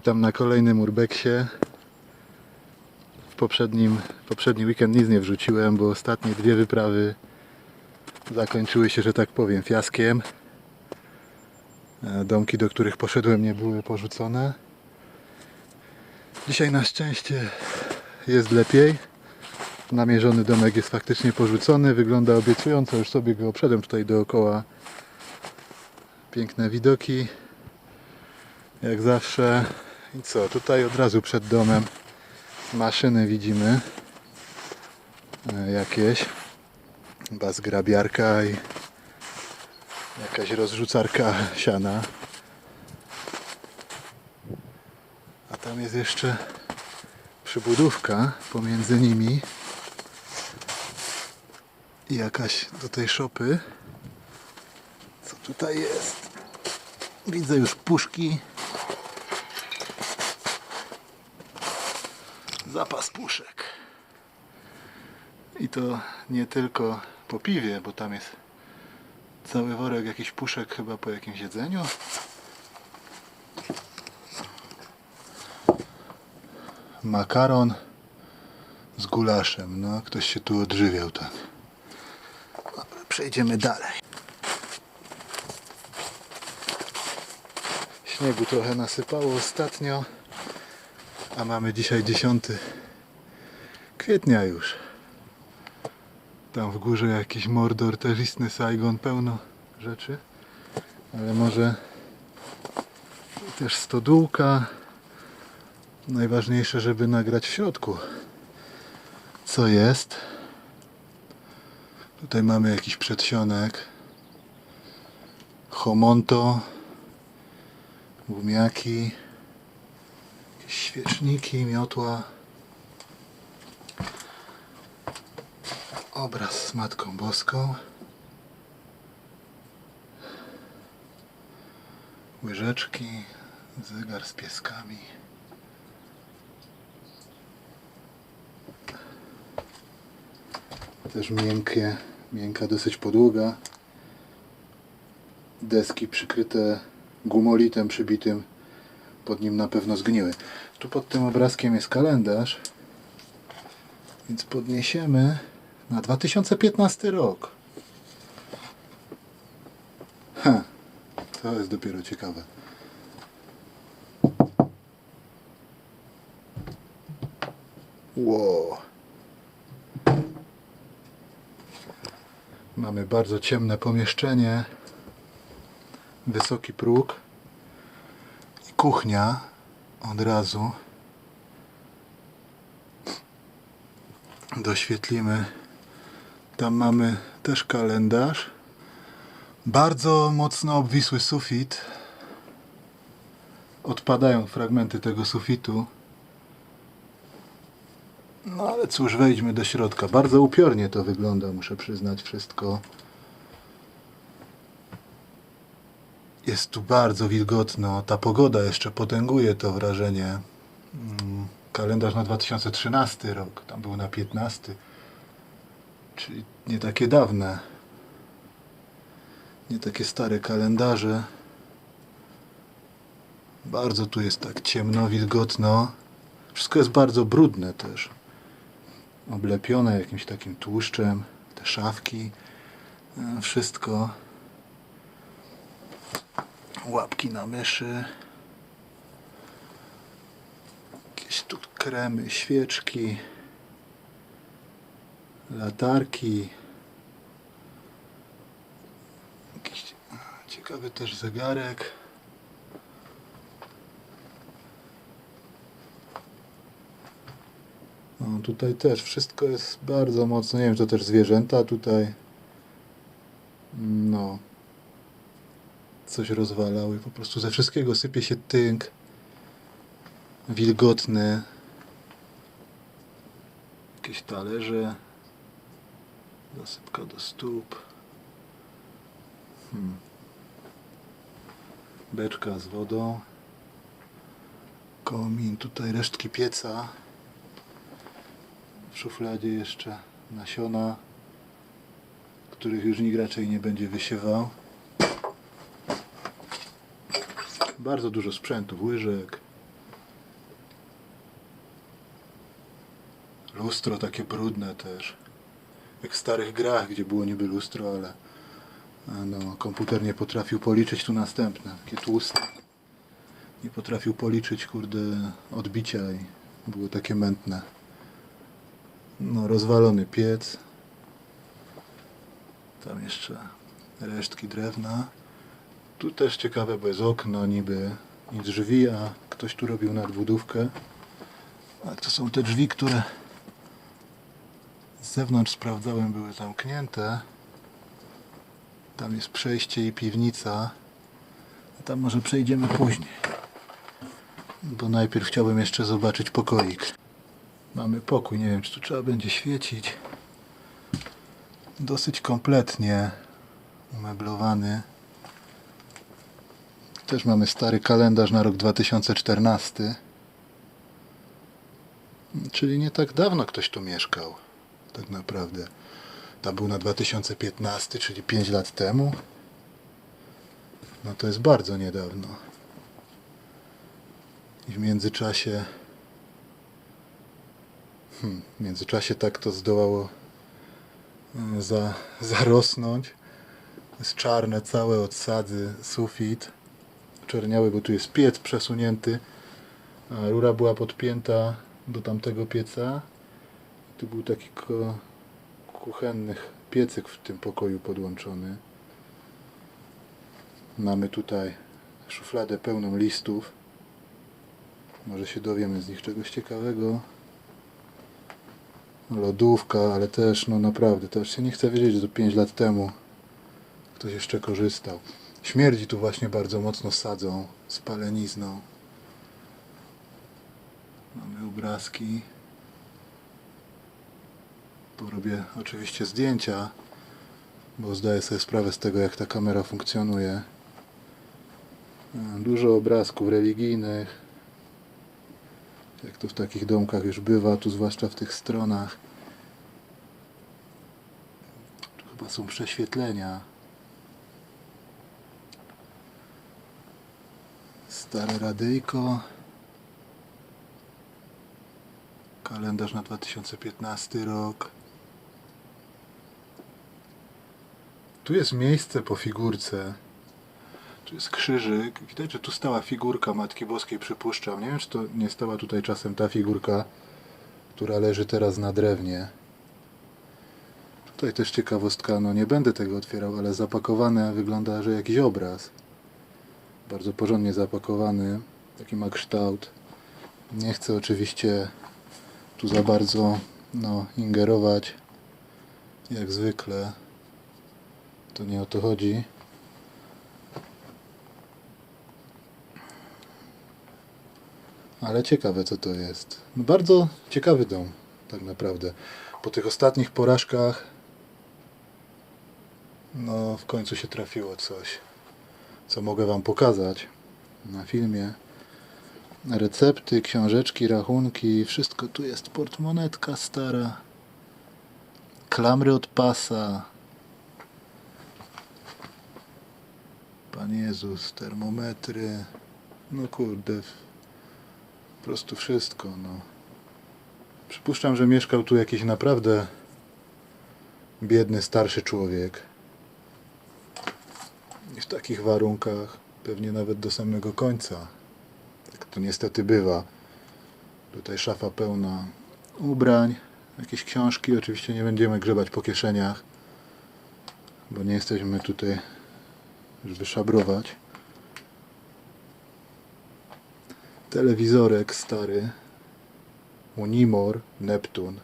Witam na kolejnym urbeksie. W poprzednim, poprzedni weekend nic nie wrzuciłem, bo ostatnie dwie wyprawy zakończyły się, że tak powiem, fiaskiem. E, Domki, do których poszedłem, nie były porzucone. Dzisiaj na szczęście jest lepiej. Namierzony domek jest faktycznie porzucony. Wygląda obiecująco. Już sobie go obszedłem tutaj dookoła. Piękne widoki. Jak zawsze. I co? Tutaj od razu przed domem maszyny widzimy. E, Jakieś. Chyba zgrabiarka i jakaś rozrzucarka siana. A tam jest jeszcze przybudówka pomiędzy nimi. I jakaś do tej szopy. Co tutaj jest? Widzę już puszki. Zapas puszek. I to nie tylko po piwie, bo tam jest cały worek jakichś puszek chyba po jakimś jedzeniu. Makaron z gulaszem. No, ktoś się tu odżywiał tak. Dobra, przejdziemy dalej. Śniegu trochę nasypało ostatnio, a mamy dzisiaj 10 kwietnia już. Tam w górze jakiś Mordor, też istny Saigon, pełno rzeczy. Ale może też stodółka. Najważniejsze, żeby nagrać w środku. Co jest? Tutaj mamy jakiś przedsionek. Homonto. Gumiaki. Świeczniki, miotła. Obraz z Matką Boską. Łyżeczki, zegar z pieskami. Też miękkie, miękka dosyć podłoga. Deski przykryte gumolitem przybitym. Pod nim na pewno zgniły. Tu pod tym obrazkiem jest kalendarz. Więc podniesiemy na 2015 rok. Ha, to jest dopiero ciekawe. Wow. Mamy bardzo ciemne pomieszczenie, wysoki próg i kuchnia od razu. Doświetlimy. Tam mamy też kalendarz. Bardzo mocno obwisły sufit. Odpadają fragmenty tego sufitu. No ale cóż, wejdźmy do środka. Bardzo upiornie to wygląda, muszę przyznać wszystko. Jest tu bardzo wilgotno. Ta pogoda jeszcze potęguje to wrażenie. Mm, Kalendarz na 2013 rok, tam był na 15. Czyli nie takie dawne. Nie takie stare kalendarze. Bardzo tu jest tak ciemno, wilgotno. Wszystko jest bardzo brudne też oblepione jakimś takim tłuszczem, te szafki, e, wszystko. Łapki na myszy. Jakieś tu kremy, świeczki, latarki. Jakiś ciekawy też zegarek. No, tutaj też wszystko jest bardzo mocno, nie wiem, to też zwierzęta tutaj. No. Coś rozwalały, po prostu ze wszystkiego sypie się tynk. Wilgotny. Jakieś talerze. Zasypka do stóp. Hmm. Beczka z wodą. Komin, tutaj resztki pieca. W szufladzie jeszcze nasiona, których już nikt raczej nie będzie wysiewał bardzo dużo sprzętów, łyżek, lustro takie brudne też. Jak w starych grach, gdzie było niby lustro, ale no, komputer nie potrafił policzyć tu następne, takie tłuste. Nie potrafił policzyć kurde odbicia i było takie mętne. No rozwalony piec. Tam jeszcze resztki drewna. Tu też ciekawe, bo jest okno niby i drzwi, a ktoś tu robił nadbudówkę. A to są te drzwi, które z zewnątrz sprawdzałem, były zamknięte. Tam jest przejście i piwnica. A tam może przejdziemy później. Bo najpierw chciałbym jeszcze zobaczyć pokoik. Mamy pokój, nie wiem czy tu trzeba będzie świecić. Dosyć kompletnie umeblowany. Też mamy stary kalendarz na rok 2014. Czyli nie tak dawno ktoś tu mieszkał. Tak naprawdę. Tam był na 2015, czyli 5 lat temu. No to jest bardzo niedawno. I w międzyczasie. Hmm, w międzyczasie tak to zdołało mm, za, zarosnąć. Jest czarne całe odsady, sufit. Czerniały, bo tu jest piec przesunięty. A rura była podpięta do tamtego pieca. Tu był taki kuchenny piecyk w tym pokoju podłączony. Mamy tutaj szufladę pełną listów. Może się dowiemy z nich czegoś ciekawego. Lodówka, ale też, no naprawdę, też się nie chcę wiedzieć, że to 5 lat temu ktoś jeszcze korzystał. Śmierdzi tu właśnie bardzo mocno sadzą, spalenizną. Mamy obrazki. Porobię oczywiście zdjęcia, bo zdaję sobie sprawę z tego, jak ta kamera funkcjonuje. Dużo obrazków religijnych. Jak to w takich domkach już bywa, tu zwłaszcza w tych stronach. Tu chyba są prześwietlenia. Stare radyjko. Kalendarz na 2015 rok. Tu jest miejsce po figurce. Tu jest krzyżyk. Widać, że tu stała figurka Matki Boskiej, przypuszczam. Nie wiem, czy to nie stała tutaj czasem ta figurka, która leży teraz na drewnie. Tutaj też ciekawostka, no nie będę tego otwierał, ale zapakowane wygląda, że jakiś obraz. Bardzo porządnie zapakowany. Taki ma kształt. Nie chcę oczywiście tu za bardzo no, ingerować. Jak zwykle. To nie o to chodzi. Ale ciekawe co to jest. No bardzo ciekawy dom, tak naprawdę. Po tych ostatnich porażkach no w końcu się trafiło coś, co mogę Wam pokazać na filmie. Recepty, książeczki, rachunki, wszystko tu jest. Portmonetka stara, klamry od pasa. Pan Jezus, termometry. No kurde, po prostu wszystko. No. Przypuszczam, że mieszkał tu jakiś naprawdę biedny, starszy człowiek. I w takich warunkach, pewnie nawet do samego końca. Tak to niestety bywa. Tutaj szafa pełna ubrań, jakieś książki. Oczywiście nie będziemy grzebać po kieszeniach, bo nie jesteśmy tutaj, żeby szabrować. Telewizorek stary. Unimor, Neptun.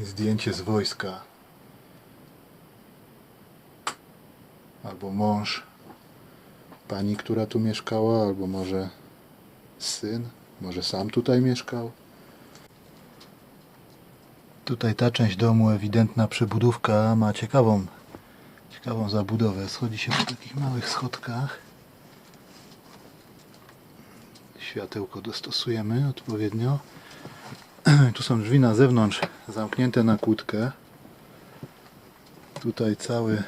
I zdjęcie z wojska. Albo mąż pani, która tu mieszkała, albo może syn, może sam tutaj mieszkał. Tutaj ta część domu, ewidentna przebudówka, ma ciekawą, ciekawą zabudowę. Schodzi się po takich małych schodkach. Światełko dostosujemy odpowiednio. Tu są drzwi na zewnątrz, zamknięte na kłódkę. Tutaj cały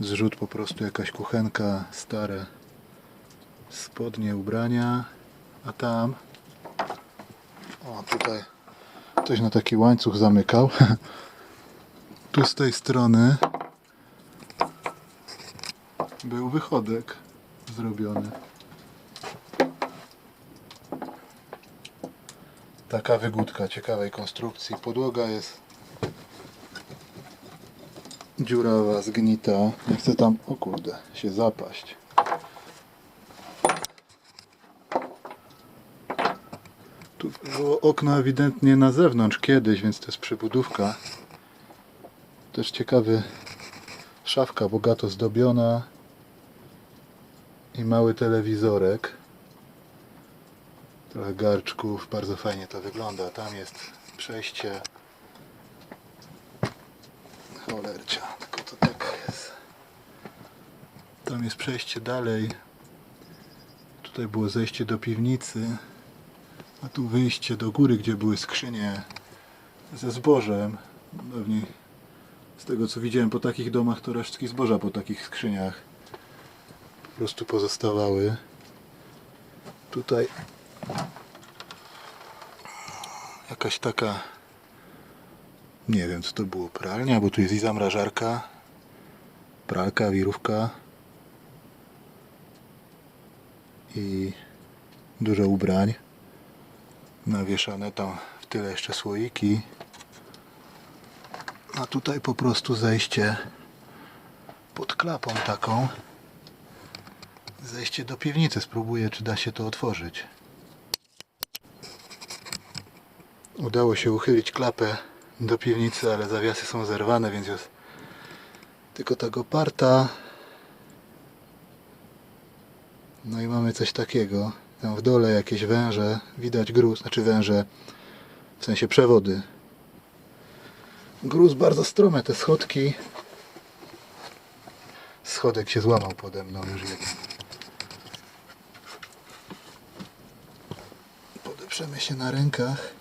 zrzut, po prostu jakaś kuchenka, stare spodnie, ubrania. A tam O, tutaj ktoś na taki łańcuch zamykał. Tu z tej strony był wychodek zrobiony. Taka wygódka ciekawej konstrukcji. Podłoga jest dziurawa, zgnita. Nie chcę tam, o kurde, się zapaść. Tu było okno ewidentnie na zewnątrz kiedyś, więc to jest przybudówka. Też ciekawy szafka bogato zdobiona i mały telewizorek. Trochę garczków, bardzo fajnie to wygląda. Tam jest przejście. Cholercia, tylko to tak jest. Tam jest przejście dalej. Tutaj było zejście do piwnicy. A tu wyjście do góry, gdzie były skrzynie ze zbożem. Pewnie z tego co widziałem po takich domach, to resztki zboża po takich skrzyniach po prostu pozostawały. Tutaj jakaś taka nie wiem co to było, pralnia, bo tu jest i zamrażarka, pralka, wirówka i dużo ubrań. Nawieszane tam w tyle jeszcze słoiki. A tutaj po prostu zejście pod klapą taką. Zejście do piwnicy. Spróbuję czy da się to otworzyć. Udało się uchylić klapę do piwnicy ale zawiasy są zerwane więc jest tylko tak oparta. No i mamy coś takiego. Tam w dole jakieś węże. Widać gruz, znaczy węże w sensie przewody. Gruz bardzo strome te schodki. Schodek się złamał pode mną już jeden. Podeprzemy się na rękach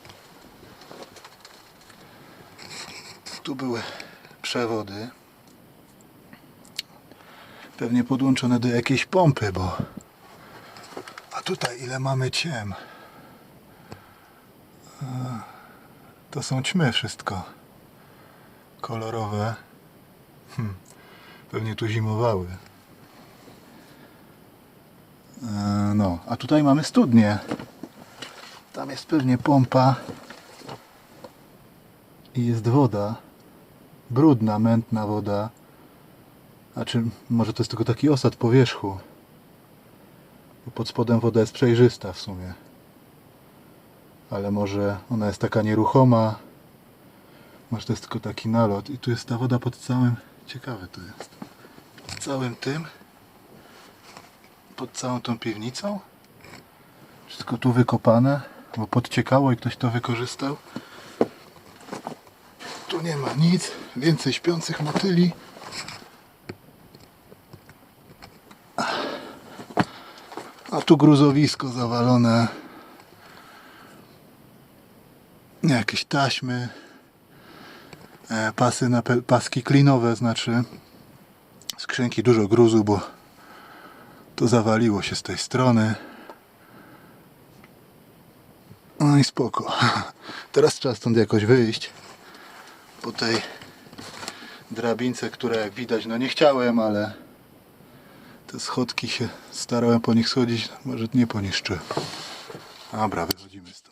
tu były przewody. Pewnie podłączone do jakiejś pompy bo a tutaj ile mamy ciem? E, to są ćmy wszystko kolorowe. Hm. pewnie tu zimowały. E, no a tutaj mamy studnię tam jest pewnie pompa i jest woda brudna, mętna woda. A czy może to jest tylko taki osad po wierzchu bo pod spodem woda jest przejrzysta w sumie. Ale może ona jest taka nieruchoma? Może to jest tylko taki nalot? I tu jest ta woda pod całym ciekawe to jest pod całym tym? Pod całą tą piwnicą? Wszystko tu wykopane? Bo podciekało i ktoś to wykorzystał tu nie ma nic. Więcej śpiących motyli. A tu gruzowisko zawalone. Jakieś taśmy. E, pasy na paski klinowe znaczy skrzynki dużo gruzu bo to zawaliło się z tej strony. No i spoko. Teraz trzeba stąd jakoś wyjść po tej drabince, która jak widać no nie chciałem, ale te schodki się starałem po nich schodzić, może nie poniszczyłem dobra, wychodzimy stąd